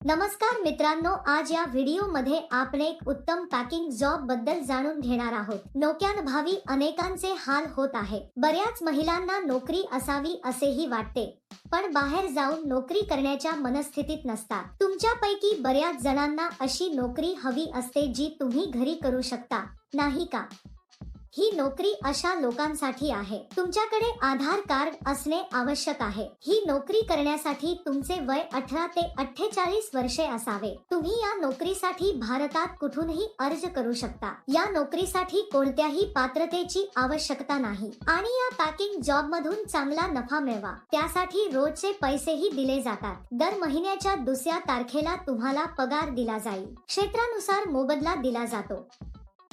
नमस्कार मित्रांनो आज या व्हिडिओमध्ये आपण एक उत्तम पॅकिंग जॉबबद्दल जाणून घेणार आहोत. नोक्यान भावी अनेकांचे हाल होत आहे. बऱ्याच महिलांना नोकरी असावी असेही वाटते पण बाहेर जाऊन नोकरी करण्याच्या मनस्थितीत नसतात. तुमच्यापैकी बऱ्याच जणांना अशी नोकरी हवी असते जी तुम्ही घरी करू शकता नाही का? ही नोकरी अशा लोकांसाठी आहे. तुमच्याकडे आधार कार्ड असणे आवश्यक आहे. ही नोकरी करण्यासाठी तुमचे वय अठरा ते अठ्ठेचाळीस वर्षे असावे. तुम्ही या नोकरीसाठी भारतात कुठूनही अर्ज करू शकता. या नोकरीसाठी कोणत्याही पात्रतेची आवश्यकता नाही. आणि या पॅकिंग जॉब मधून चांगला नफा मिळवा. त्यासाठी रोजचे पैसेही दिले जातात. दर महिन्याच्या दुसऱ्या तारखेला तुम्हाला पगार दिला जाईल. क्षेत्रानुसार मोबदला दिला जातो.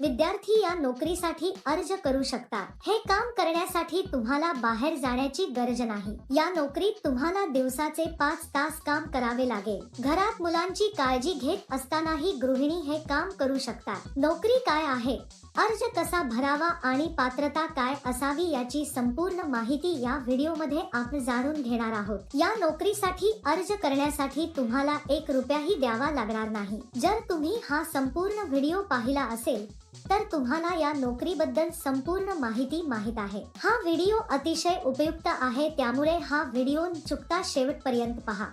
विद्यार्थी या नोकरीसाठी अर्ज करू शकतात. हे काम करण्यासाठी तुम्हाला बाहेर जाण्याची गरज नाही. या नोकरीत तुम्हाला दिवसाचे पाच तास काम करावे लागेल. घरात मुलांची काळजी घेत असतानाही गृहिणी हे काम करू शकतात. नोकरी काय आहे? अर्ज कसा भरावा आणि पात्रता काय असावी याची संपूर्ण माहिती या व्हिडिओमध्ये आपण जाणून घेणार आहोत. या नोकरीसाठी अर्ज करण्यासाठी तुम्हाला एक रुपयाही द्यावा लागणार नाही. जर तुम्ही हा संपूर्ण व्हिडिओ पाहिला असेल तर तुम्हाला या नोकरीबद्दल संपूर्ण माहिती माहीत आहे. हा व्हिडिओ अतिशय उपयुक्त आहे त्यामुळे हा व्हिडिओ चुकता शेवटपर्यंत पहा.